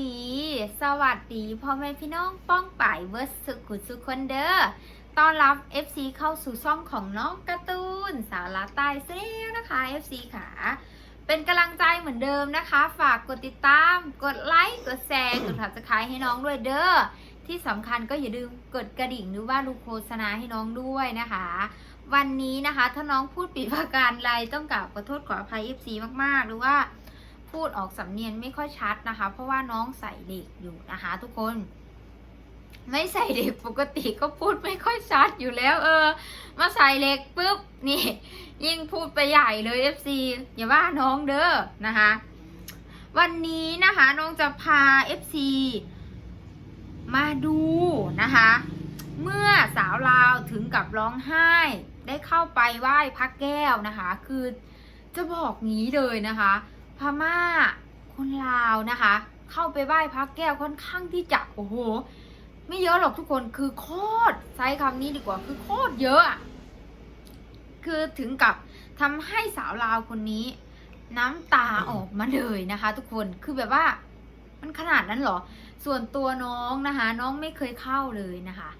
ดี สวัสดีพ่อแม่พี่น้องป้องป่ายเวิร์สสุขุสุคนเด้อต้อนรับ FC เข้าสู่ช่องของน้องการ์ตูนสาวลาใต้เซลนะคะ FC ค่ะเป็นกำลังใจเหมือนเดิมนะคะ ฝากกดติดตาม กดไลค์กดแชร์กดถับสไครให้น้องด้วยเด้อที่สำคัญก็อย่าลืมกดกระดิ่งหรือว่าดูโฆษณาให้น้องด้วยนะคะ วันนี้นะคะถ้าน้องพูดผิดประการใดต้องกราบขอโทษขออภัย FC มากๆ หรือว่า พูดออกสำเนียงไม่ค่อยชัดนะคะ เพราะว่าน้องใส่เด็กอยู่นะคะ ทุกคน ไม่ใส่เด็กปกติก็พูดไม่ค่อยชัดอยู่แล้ว เออ มาใส่เล็กปุ๊บนี่ ยิ่งพูดไปใหญ่เลย FC อย่าว่าน้องเด้อนะคะ วันนี้นะคะน้องจะพา FC มาดูนะคะ เมื่อสาวลาวถึงกับร้องไห้ ได้เข้าไปไหว้พระแก้วนะคะ คือจะบอกงี้เลยนะคะ พม่าคนลาวนะคะ เข้าไปไหว้พระแก้วค่อนข้างที่จะโอ้โห ไม่เยอะหรอกทุกคนคือโคตรใช้คำนี้ดีกว่าคือโคตรเยอะ คือถึงกับทำให้สาวลาวคนนี้ น้ำตาออกมาเลยนะคะ ทุกคนคือแบบว่ามันขนาดนั้นหรอ ส่วนตัวน้องนะคะ น้องไม่เคยเข้าเลยนะคะ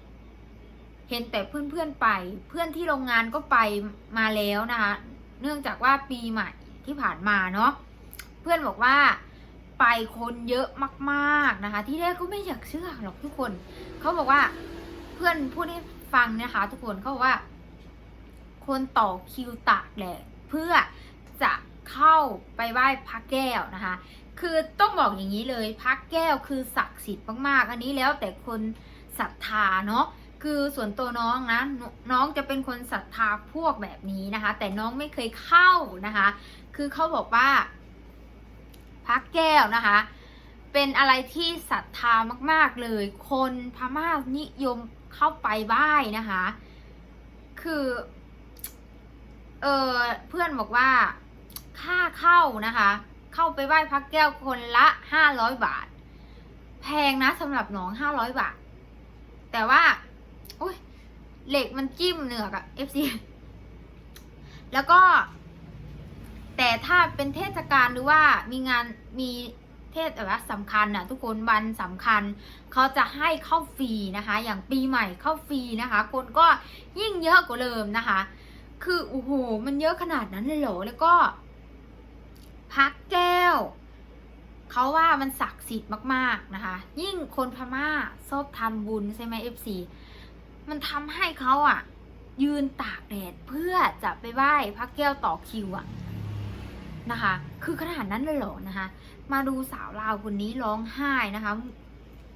เห็นแต่เพื่อนๆไป เพื่อนที่โรงงานก็ไปมาแล้วนะคะ เนื่องจากว่าปีใหม่ที่ผ่านมาเนาะ เพื่อนบอกว่าไปคนเยอะมากๆนะคะ ที่แรกก็ไม่อยากเชื่อหรอกทุกคน เขาบอกว่าเพื่อนพูดให้ฟังนะคะ ทุกคนเขาบอกว่า คนต่อคิวตากแดดเพื่อจะเข้าไปไหว้พระแก้วนะคะ คือต้องบอกอย่างนี้เลยพระแก้วคือศักดิ์สิทธิ์มากๆ อันนี้แล้วแต่คนศรัทธาเนาะคือส่วนตัวน้องนะนน้องจะเป็นคนศรัทธาพวกแบบนี้นะคะ แต่น้องไม่เคยเข้านะคะ คือเขาบอกว่า พระแก้วนะคะ เป็นอะไรที่ศรัทธามาก ๆเลย คนพม่านิยมเข้าไปไหว้นะคะ คือ เออเพื่อนบอกว่าค่าเข้านะคะ เข้าไปไหว้พระแก้วคนละห้าร้อยบาท แพงนะสำหรับน้องห้าร้อยบาท แต่ว่าโอ้ยเหล็กมันจิ้มเหนือกอะ FC แล้วก็ แต่ถ้าเป็นเทศกาลหรือว่ามีงานมีเทศแบบสำคัญนะทุกคนวันสำคัญเขาจะให้เข้าฟรีนะคะ อย่างปีใหม่เข้าฟรีนะคะ คนก็ยิ่งเยอะกว่าเดิมนะคะ คือโอ้โหมันเยอะขนาดนั้นเลยเหรอแล้วก็ พักแก้วเขาว่ามันศักดิ์สิทธิ์มากๆนะคะ ยิ่งคนพม่าชอบทำบุญใช่ไหมเอฟซีมันทำให้เขาอะยืนตากแดดเพื่อจะไปไหว้พระแก้วต่อคิวอะ นะคะ คือขนาดนั้นเลยเหรอนะคะ มาดูสาวลาวคนนี้ร้องไห้นะคะ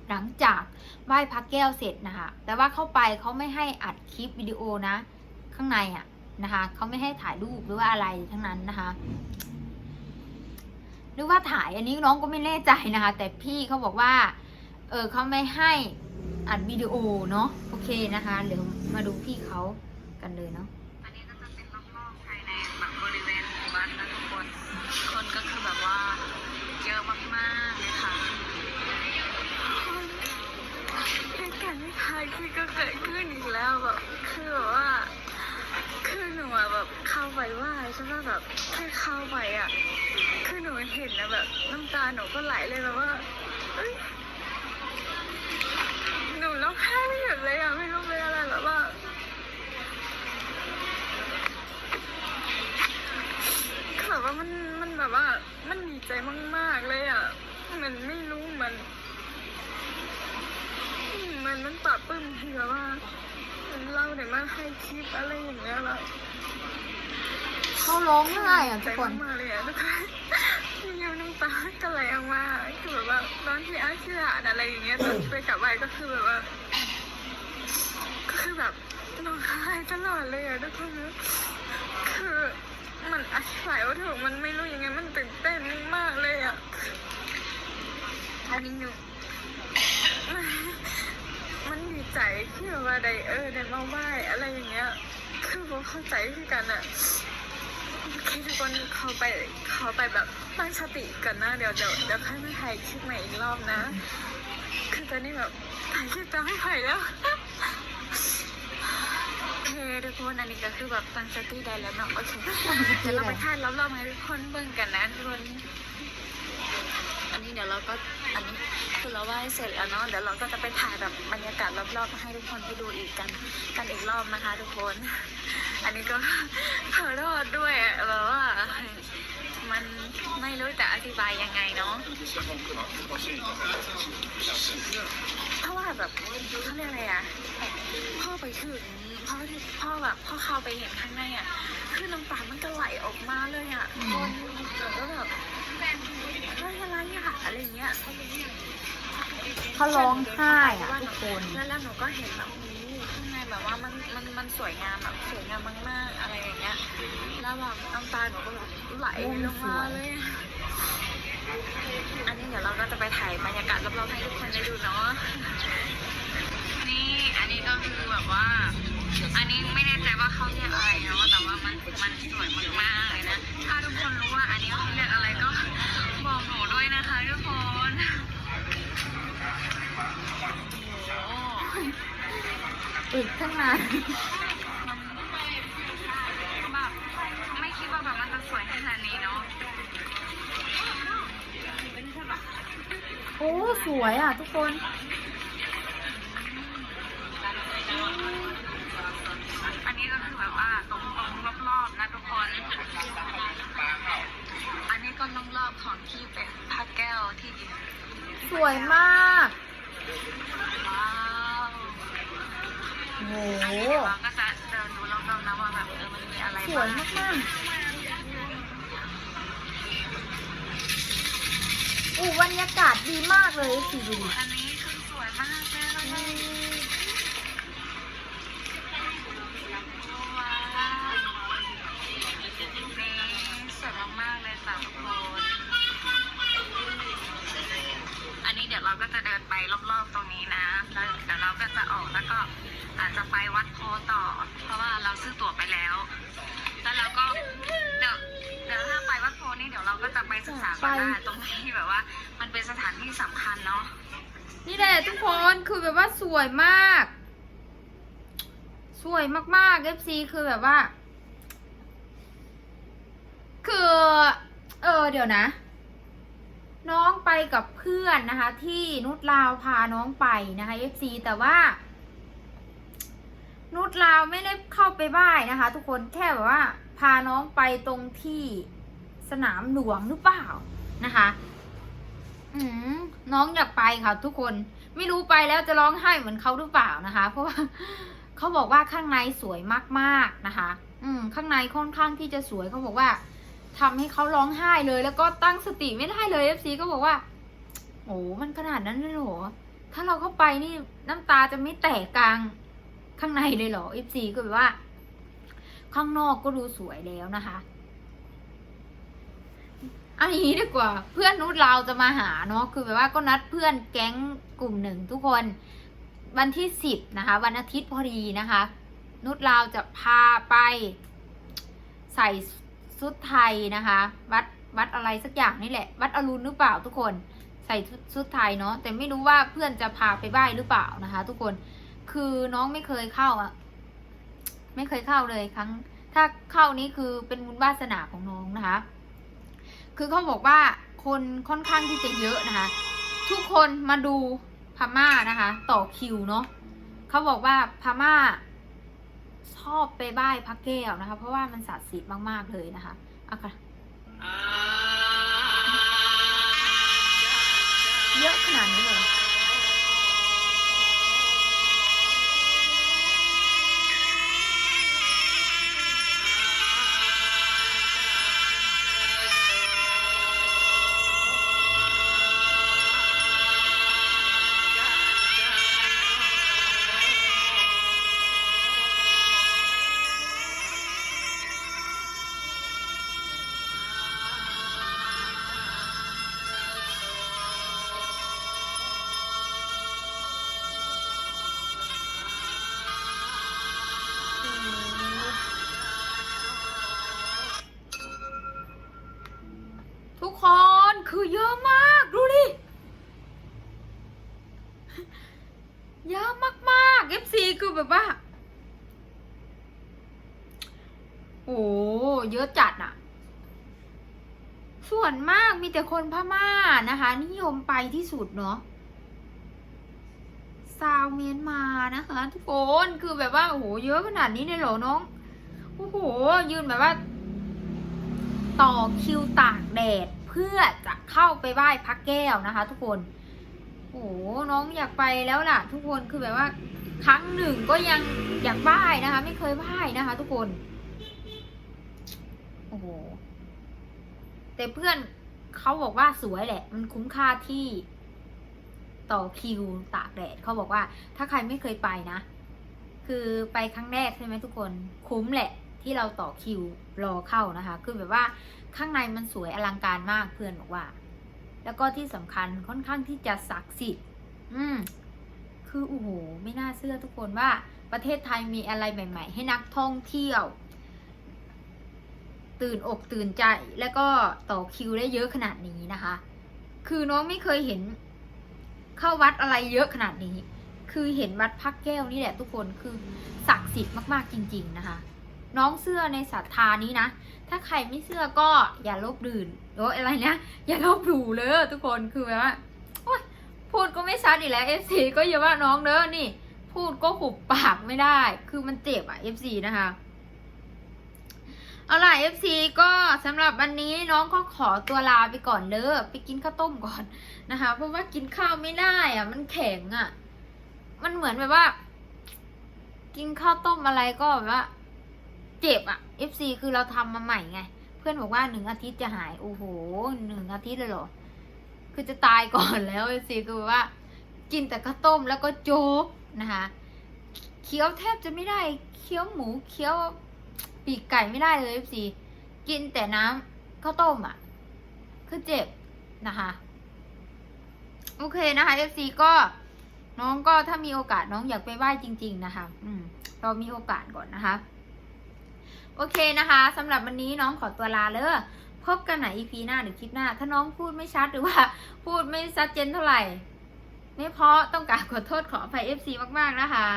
หลังจากไหว้พระแก้วเสร็จนะคะ แต่ว่าเข้าไปเขาไม่ให้อัดคลิปวิดีโอนะ ข้างในอะนะคะเขาไม่ให้ถ่ายรูปหรือว่าอะไรทั้งนั้นนะคะหรือว่าถ่ายอันนี้น้องก็ไม่แน่ใจนะคะ แต่พี่เขาบอกว่า เออเขาไม่ให้อัดวิดีโอเนาะโอเคนะคะเดี๋ยวมาดูพี่เขากันเลยเนาะ แล้วแบบคือแบบว่าคือหนูอะแบบเข้าไปไหว่าใช่ไหมแบบแค่เข้าไปอะคือหนูเห็นนะแบบน้ำตาหนูก็ไหลเลยแบบว่าเอ้ยหนูร้องไห้ไม่หยุดเลยอะไม่รู้เป็นอะไรแบบว่า คือแบบว่ามันมันแบบว่า มันดีใจมากๆเลยอะมันไม่รู้มัน มันมันปลาบปลื้มที่แบบว่า นเล่าเดี๋ยวมาให้คลิปอะไรอย่างเงี้ยแล้วเขาร้องไห้อะทุกคนใจมากๆเลยอะทุกคนมีน้ำน้ำตาก็ไหลออกมาคือแบบว่าตอนที่อาเชื่ออ่านอะไรอย่างเงี้ยตอนที่ไปกลับไปก็คือแบบว่า ก็คือแบบร้องไห้ตลอดเลยอะทุกคนคือมันอธิบายว่าถูกมันไม่รู้ยังไงมันตื่นเต้นมากเลยอะอันนี้หนูมันมันดี ใจที่แบบว่าไดเออได้มาไหว้อะไรอย่างเงี้ย คือผมเข้าใจคือกันอะโอเคทุกคนเขาไปเขาไปแบบตั้งสติกันนะเดี๋ยวเดี๋ยวเดี๋ยวค่อยมาถ่ายคลิปใหม่อีกรอบนะ คือตอนนี้แบบถ่ายคลิปจะไม่ไหวแล้วโอเคทุกคนอันนี้ก็คือแบบตั้งสติได้แล้วเนาะโอเคเดี๋ยวเราไปถ่ายรอบๆให้ทุกคนเบิ่งกันนะทุกคนอันนี้เดี๋ยวเราก็ อันนี้คือเราไหว้เสร็จแล้วเนาะเดี๋ยวเราก็จะไปถ่ายแบบบรรยากาศรอบๆมาให้ทุกคนไปดูอีกกัน กันอีกรอบนะคะ ทุกคน อันนี้ก็ขอโทษด้วยแบบว่ามันไม่รู้จะอธิบายยังไงเนาะเพราะว่าแบบเขาเรียกอะไรอะพ่อไปถึงพ่อที่พ่อแบบพ่อเข้าไปเห็นข้างในอะคือน้ำตามันก็ไหลออกมาเลยอะคนแล้วก็แบบ อะไรอะไรอะอะไรอย่างเงี้ยเขาร้องไห้อะทุกคนแล้วแล้วหนูก็เห็นแบบโอ้โหข้างในแบบว่ามันมันมันสวยงามแบบสวยงามมากๆอะไรอย่างเงี้ย แล้วแบบน้ำตาหนูก็แบบไหลลงมาเลยอันนี้เดี๋ยวเราก็จะไปถ่ายบรรยากาศรอบๆให้ทุกคนได้ดูเนาะ นี่อันนี้ก็คือแบบว่า อันนี้ไม่แน่ใจว่าเขาเรียกอะไรเนาะแต่ว่ามันมันสวยมากๆเลยนะ ถ้าทุกคนรู้ว่าอันนี้เขาเรียกอะไรก็บ อกหนูด้วยนะคะทุกคนโอ้โหอึดข้างในแบบไม่คิดว่าแบบมันจะสวยขนาดนี้เนาะโอ้สวยอะทุกคนอันนี้ก็คือแบบว่าตรง นนี้ก็รอบๆของที่เป็นพระแก้วที่สวยมากว้าวโอ้โหอันนี้เดี๋ยวเราก็จะเดินดูรอบๆนะว่าแบบเออมันมีอะไรสวยบ้างมากๆอู้บรรยากาศดีมากเลยสิดูดิอันนี้ เราก็จะเดินไปรอบๆตรงนี้นะแล้วเดี๋ยวเราก็จะออกแล้วก็อาจจะไปวัดโพต่อ เพราะว่าเราซื้อตั๋วไปแล้ว แล้วเราก็เดี๋ยวเดี๋ยวถ้าไปวัดโพนี่เดี๋ยวเราก็จะไปศึกษาก่อนตรงที่แบบว่า มันเป็นสถานที่สำคัญเนาะนี่แหละทุกคนคือแบบว่าสวยมาก สวยมากๆ FC คือแบบว่า คือ เออเดี๋ยวนะ น้องไปกับเพื่อนนะคะ ที่นุชลาวพาน้องไปนะคะ FC แต่ว่า นุชลาวไม่ได้เข้าไปบ้ายนะคะ ทุกคนแค่แบบว่า พาน้องไปตรงที่สนามหลวงหรือเปล่านะคะอืมน้องอยากไปค่ะ ทุกคนไม่รู้ไปแล้วจะร้องไห้เหมือนเขาหรือเปล่านะคะ เพราะว่าเขาบอกว่าข้างในสวยมากๆนะคะ อืม ข้างในค่อนข้างที่จะสวยเขาบอกว่า ทำให้เขาร้องไห้เลย แล้วก็ตั้งสติไม่ได้เลยเอฟซีก็บอกว่าโอ้มันขนาดนั้นเลยเหรอถ้าเราเข้าไปนี่น้ำตาจะไม่แตกกลางข้างในเลยเหรอเอฟซีก็แบบว่า ข้างนอกก็ดูสวยแล้วนะคะอันนี้ดีกว่า เพื่อนนุชเราจะมาหาเนาะคือแบบว่าก็นัดเพื่อนแก๊งกลุ่มหนึ่งทุกคนวันที่สิบนะคะ วันอาทิตย์พอดีนะคะ นุชเราจะพาไปใส่ ชุดไทยนะคะ วัดวัดอะไรสักอย่างนี่แหละ วัดอรุณหรือเปล่าทุกคน ใส่ชุดชุดไทยเนาะแต่ไม่รู้ว่าเพื่อนจะพาไปไหว้หรือเปล่านะคะ ทุกคนคือน้องไม่เคยเข้าอะไม่เคยเข้าเลยครั้ง ถ้าเข้านี้คือเป็นบุญวาสนาของน้องนะคะ คือเขาบอกว่าคนค่อนข้างที่จะเยอะนะคะ ทุกคนมาดูพม่านะคะ ต่อคิวเนาะเขาบอกว่าพม่า ชอบไปบ้ายพระแก้วนะคะ เพราะว่ามันศักดิ์สิทธิ์มากๆเลยนะคะเอาค่ะเยอะขนาดนี้ ทุกคนคือเยอะมาก ดูดิ เยอะมากๆ FC คือแบบว่า โอ้เยอะจัดอะส่วนมากมีแต่คนพม่านะคะ นิยมไปที่สุดเนาะซาวเมียนมานะคะ ทุกคนคือแบบว่าโอ้โหเยอะขนาดนี้เลยเหรอน้องโอ้โหยืนแบบว่า ต่อคิวตากแดดเพื่อจะเข้าไปไหว้พระแก้วนะคะ ทุกคนโอ้โหน้องอยากไปแล้วล่ะ ทุกคนคือแบบว่า ครั้งหนึ่งก็ยังอยากไหว้นะคะ ไม่เคยไหว้นะคะ ทุกคนโอ้โหแต่เพื่อนเขาบอกว่าสวยแหละ มันคุ้มค่าที่ต่อคิวตากแดดเขาบอกว่า ถ้าใครไม่เคยไปนะ คือไปครั้งแรกใช่ไหมทุกคน คุ้มแหละ ที่เราต่อคิวรอเข้านะคะ คือแบบว่าข้างในมันสวยอลังการมากเพื่อนบอกว่า แล้วก็ที่สำคัญค่อนข้างที่จะศักดิ์สิทธิ์ อืม คือโอ้โหไม่น่าเชื่อทุกคนว่าประเทศไทยมีอะไรใหม่ ๆ ให้นักท่องเที่ยว ตื่นอกตื่นใจแล้วก็ต่อคิวได้เยอะขนาดนี้นะคะ คือน้องไม่เคยเห็น เข้าวัดอะไรเยอะขนาดนี้ คือเห็นวัดพักแก้วนี่แหละทุกคนคือศักดิ์สิทธิ์มากๆจริง ๆ นะคะ น้องเสื้อในศรัทธานี้นะ ถ้าใครไม่เชื่อก็อย่าลบดื่นหรืออะไรนะ อย่าลบหลู่เลยทุกคนคือแบบว่าพูดก็ไม่ชัดอีกแล้ว FC ก็อย่าว่าน้องเด้อนี่ พูดก็หุบปากไม่ได้ คือมันเจ็บอะ FC นะคะเอาล่ะ FC ก็สำหรับวันนี้น้องก็ขอตัวลาไปก่อนเด้อไปกินข้าวต้มก่อนนะคะ เพราะว่ากินข้าวไม่ได้อะมันแข็งอะมันเหมือนแบบว่า กินข้าวต้มอะไรก็แบบว่า เจ็บอะ FC คือเราทำมาใหม่ไง เพื่อนบอกว่าหนึ่งอาทิตย์จะหาย โอ้โหหนึ่งอาทิตย์เลยเหรอ คือจะตายก่อนแล้ว FC คือว่า กินแต่ข้าวต้มแล้วก็โจ๊กนะคะเคี้ยวแทบจะไม่ได้ เคี้ยวหมูเคี้ยวปีกไก่ไม่ได้เลย FC กินแต่น้ำข้าวต้มอะคือเจ็บนะคะโอเคนะคะ FC ก็น้องก็ถ้ามีโอกาสน้องอยากไปไหว้จริง ๆ นะคะ อืม เรามีโอกาสก่อนนะคะ โอเคนะคะสำหรับวันนี้น้องขอตัวลาเลยพบกันไหน EP หน้าหรือคลิปหน้า ถ้าน้องพูดไม่ชัดหรือว่าพูดไม่ชัดเจนเท่าไหร่ ไม่เพราะต้องการขอโทษขออภัย FC มากๆนะคะ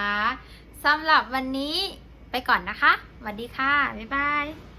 สำหรับวันนี้ไปก่อนนะคะสวัสดีค่ะ บ๊ายบาย